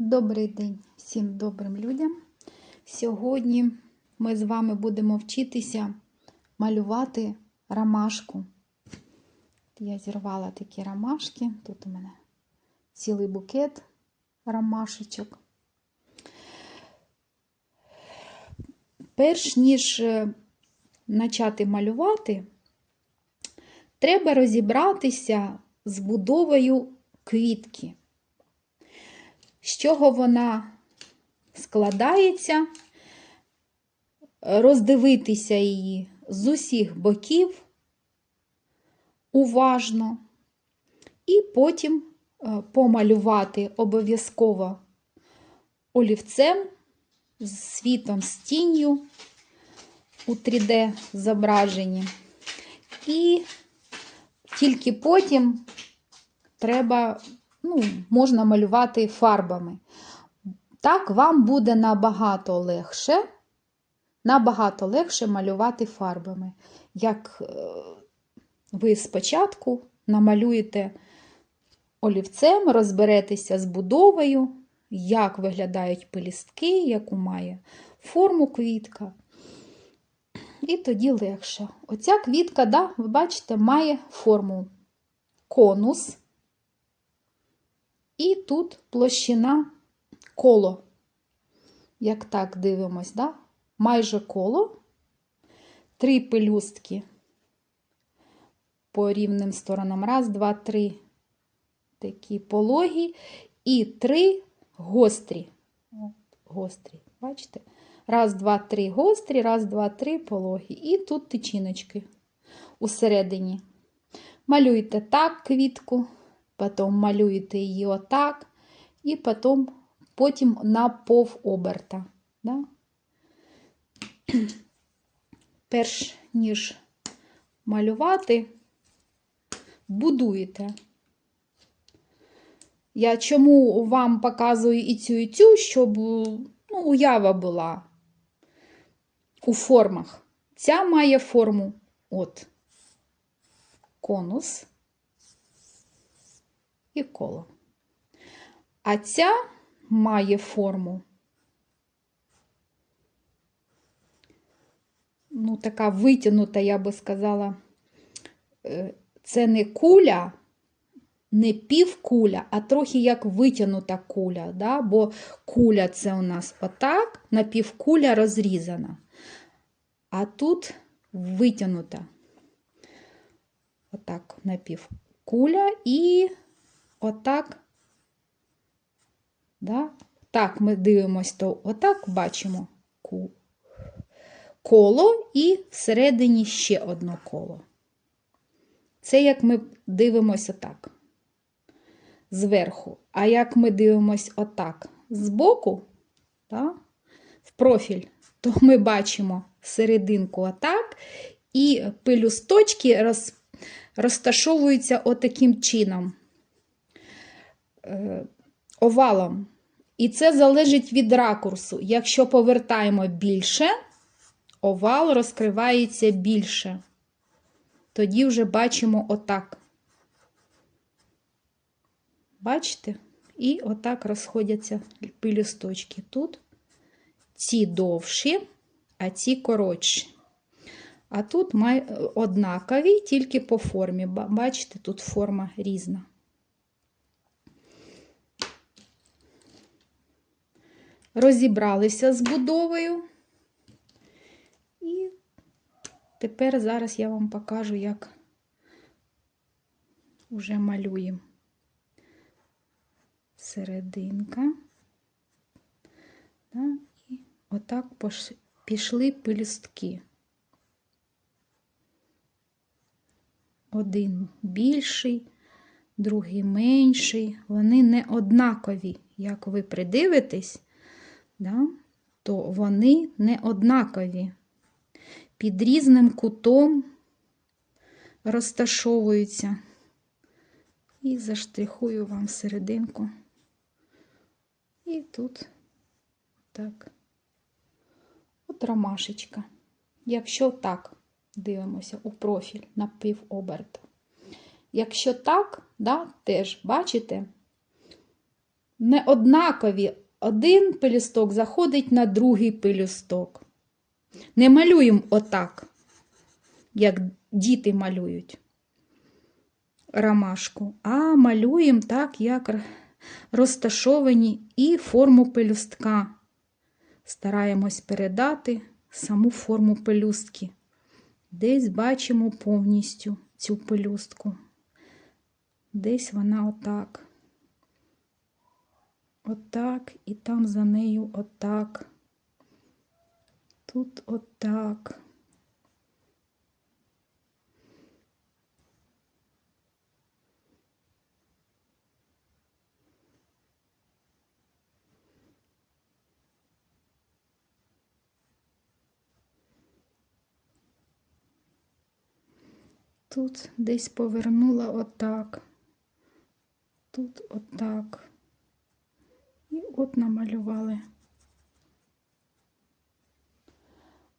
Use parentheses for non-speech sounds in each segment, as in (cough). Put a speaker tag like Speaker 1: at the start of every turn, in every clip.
Speaker 1: Добрий день всім добрим людям. Сьогодні ми з вами будемо вчитися малювати ромашку. Я зірвала такі ромашки. Тут у мене цілий букет ромашечок. Перш ніж е, почати малювати, треба розібратися з будовою квітки з чого вона складається, роздивитися її з усіх боків уважно, і потім е, помалювати обов'язково олівцем з світом, з тінню у 3D зображенні. І тільки потім треба ну, можна малювати фарбами. Так, вам буде набагато легше, набагато легше малювати фарбами. Як е, ви спочатку намалюєте олівцем, розберетеся з будовою, як виглядають пелістки, яку має форму квітка. І тоді легше. Оця квітка, да, ви бачите, має форму конус. І тут площина коло. Як так дивимось, да? майже коло, три пелюстки по рівним сторонам. Раз, два, три такі пологі, і три гострі. Гострі, бачите? Раз, два, три гострі, раз, два, три пологі. І тут тичиночки усередині. Малюйте так квітку потім малюєте її отак, і потім, потім на повоберта. Да? (clears throat) Перш ніж малювати, будуєте. Я чому вам показую і цю, і цю, щоб ну, уява була у формах. Ця має форму от конус і коло. А ця має форму, ну, така витягнута, я би сказала, е, це не куля, не півкуля, а трохи як витягнута куля, да? бо куля це у нас отак, напівкуля розрізана. А тут витягнута. Отак, напівкуля і отак. Да? Так, ми дивимося, то отак бачимо коло і всередині ще одне коло. Це як ми дивимося так, зверху. А як ми дивимося отак збоку, да, в профіль, то ми бачимо серединку отак, і пелюсточки роз, розташовуються отаким чином. Е, овалом. І це залежить від ракурсу. Якщо повертаємо більше, овал розкривається більше. Тоді вже бачимо отак. Бачите? І отак розходяться пилюсточки. Тут ці довші, а ці коротші. А тут однакові, тільки по формі. Бачите, тут форма різна. Розібралися з будовою. І тепер зараз я вам покажу, як вже малюємо серединка. І отак пішли пелюстки. Один більший, другий менший. Вони не однакові, як ви придивитесь, да, то вони не однакові. Під різним кутом розташовуються. І заштрихую вам серединку. І тут так, от ромашечка. Якщо так, дивимося у профіль на півоберта. Якщо так, да, теж бачите, не однакові. Один пелюсток заходить на другий пелюсток. Не малюємо отак, як діти малюють ромашку, а малюємо так, як розташовані і форму пелюстка. Стараємось передати саму форму пелюстки. Десь бачимо повністю цю пелюстку. Десь вона отак. Отак, і там за нею отак. Тут отак. Тут десь повернула отак. Тут отак. От намалювали.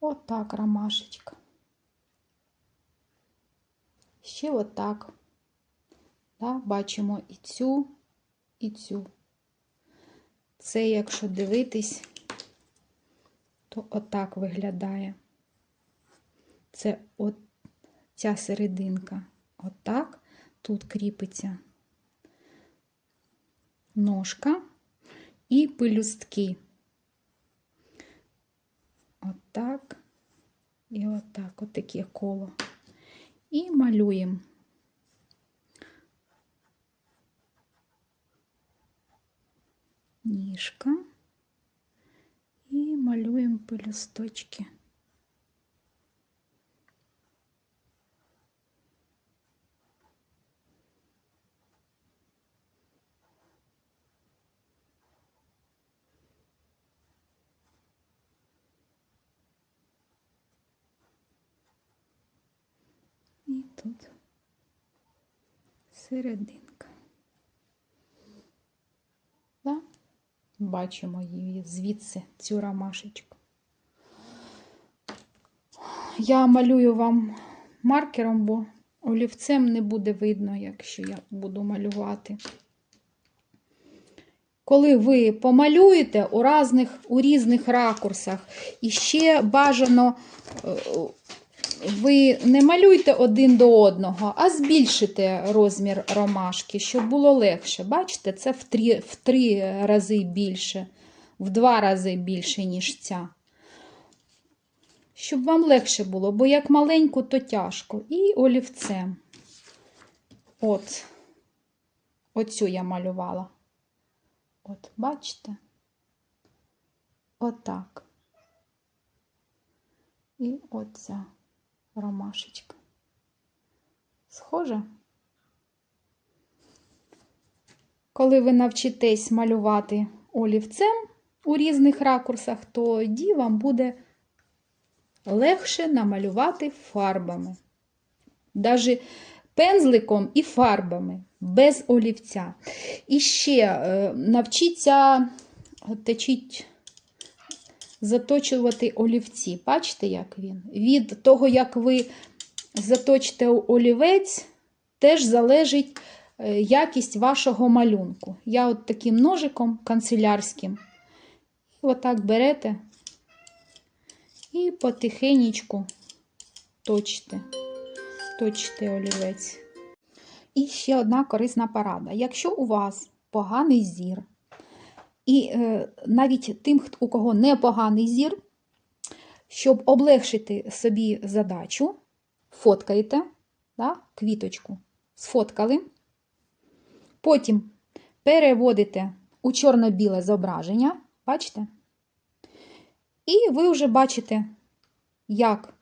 Speaker 1: Отак ромашечка. Ще отак. Да, бачимо і цю, і цю. Це, якщо дивитись, то отак виглядає. Це от ця серединка. Отак тут кріпиться ножка і пелюстки. Отак і отак, от таке коло. І малюємо. Ніжка і малюємо пелюсточки. Серединка. Да? Бачимо її звідси, цю ромашечку. Я малюю вам маркером, бо олівцем не буде видно, якщо я буду малювати. Коли ви помалюєте у різних, у різних ракурсах, і ще бажано е, ви не малюйте один до одного, а збільшите розмір ромашки, щоб було легше. Бачите, це в три, в три рази більше, в два рази більше, ніж ця. Щоб вам легше було, бо як маленьку, то тяжко. І олівцем. От, оцю я малювала. От, бачите? Отак. І оця ромашечка. Схоже? Коли ви навчитесь малювати олівцем у різних ракурсах, тоді вам буде легше намалювати фарбами. Даже пензликом і фарбами, без олівця. І ще е, навчіться точіть заточувати олівці. Бачите, як він? Від того, як ви заточите олівець, теж залежить е, якість вашого малюнку. Я от таким ножиком канцелярським, отак берете і потихенечку точите, точите олівець. І ще одна корисна порада. Якщо у вас поганий зір, і е, навіть тим, у кого непоганий зір, щоб облегшити собі задачу, фоткаєте да, квіточку, сфоткали, потім переводите у чорно-біле зображення, бачите? І ви вже бачите, як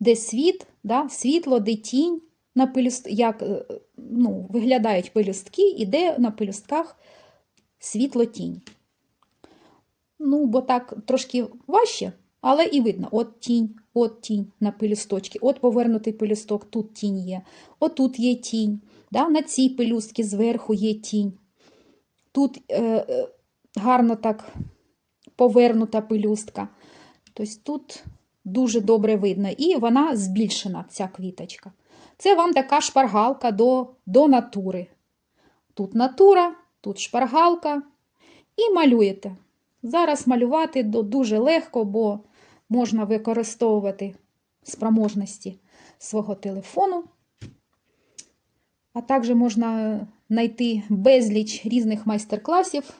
Speaker 1: де світ, да, світло, де тінь, на пелюст... як е, ну, виглядають пелюстки, і де на пелюстках світло-тінь. Ну, бо так трошки важче, але і видно: от тінь, от тінь на пелюсточки, от повернутий пелюсток, тут тінь є, отут є тінь, да? на цій пелюстці зверху є тінь. Тут е, е, гарно так повернута пелюстка. Тобто тут дуже добре видно. І вона збільшена, ця квіточка. Це вам така шпаргалка до, до натури. Тут натура, тут шпаргалка і малюєте. Зараз малювати дуже легко, бо можна використовувати спроможності свого телефону. А також можна знайти безліч різних майстер-класів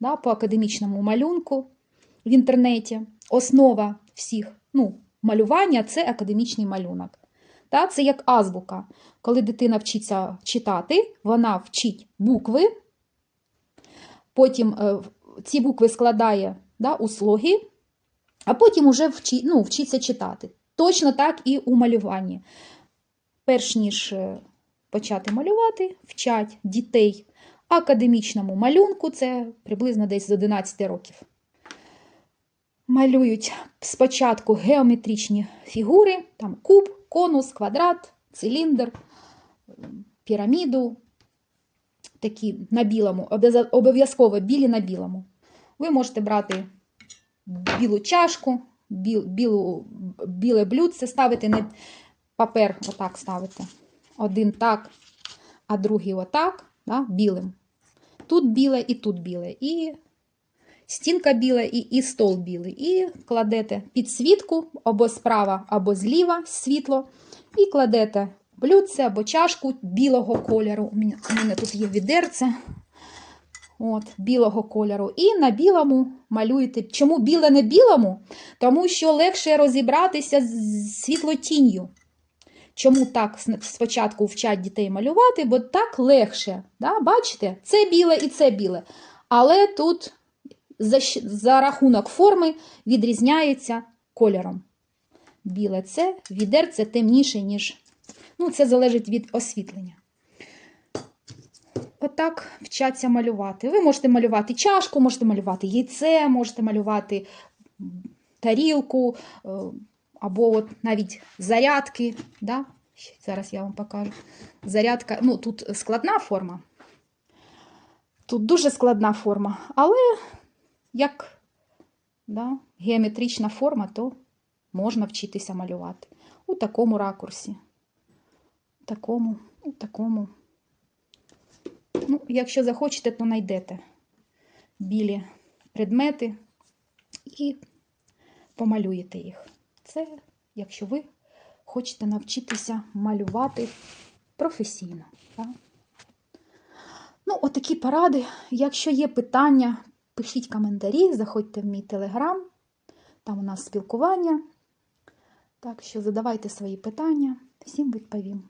Speaker 1: да, по академічному малюнку в інтернеті. Основа всіх ну, малювання це академічний малюнок. Та, це як азбука. Коли дитина вчиться читати, вона вчить букви, потім е, ці букви складає да, у слоги, а потім уже вчи, ну, вчиться читати. Точно так і у малюванні. Перш ніж е, почати малювати, вчать дітей академічному малюнку, це приблизно десь з 11 років. Малюють спочатку геометричні фігури, там куб, конус, квадрат, циліндр, піраміду, такі на білому, обов'язково білі на білому. Ви можете брати білу чашку, біл, білу, біле блюдце, ставити не папер, отак ставити. Один так, а другий отак, да, білим. Тут біле і тут біле. І стінка біла, і, і стол білий. І кладете підсвітку або справа, або зліва світло, і кладете блюдце або чашку білого кольору. У мене, тут є відерце. От, білого кольору. І на білому малюєте. Чому біле не білому? Тому що легше розібратися з світлотінню. Чому так спочатку вчать дітей малювати? Бо так легше. Да? Бачите, це біле і це біле. Але тут за, за рахунок форми відрізняється кольором. Біле це, відерце темніше, ніж. Ну, це залежить від освітлення. Отак вчаться малювати. Ви можете малювати чашку, можете малювати яйце, можете малювати тарілку, е, або от навіть зарядки. Да? Зараз я вам покажу. Зарядка, ну тут складна форма. Тут дуже складна форма, але як да, геометрична форма, то можна вчитися малювати. У такому ракурсі. Такому, такому. Ну, якщо захочете, то знайдете білі предмети і помалюєте їх. Це якщо ви хочете навчитися малювати професійно. Так? Ну, отакі поради. Якщо є питання, пишіть коментарі, заходьте в мій телеграм, там у нас спілкування. Так що задавайте свої питання, всім відповім.